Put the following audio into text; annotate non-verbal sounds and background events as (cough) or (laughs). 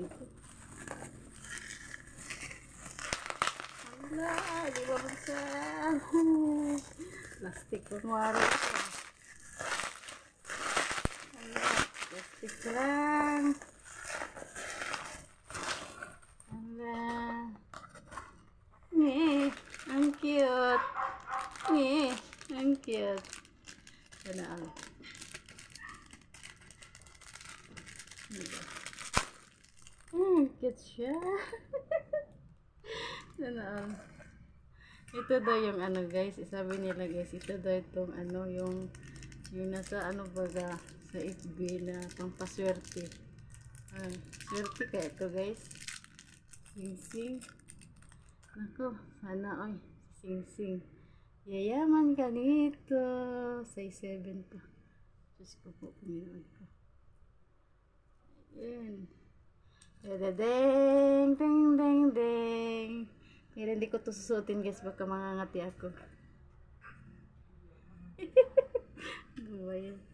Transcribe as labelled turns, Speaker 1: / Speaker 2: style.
Speaker 1: itu Alhamdulillah. Plastik pun. Plastik lang. Nih, cute. Nih, cute. Benar. Ini. Cute siya. (laughs) Sana ang. Ito daw yung ano guys, sabi nila guys, ito daw itong ano yung yung nasa ano baga sa FB na pampaswerte. Ay, swerte kaya ito guys. Sing sing. Nako, sana oy, sing sing. Yayaman ka nito. Size 7 pa. Diyos ko po, Panginoon ko. Yan. Dadadeng, ding, ding, ding. Pero hindi ko to susutin guys, baka mangangati ako. (laughs) ano ba yan?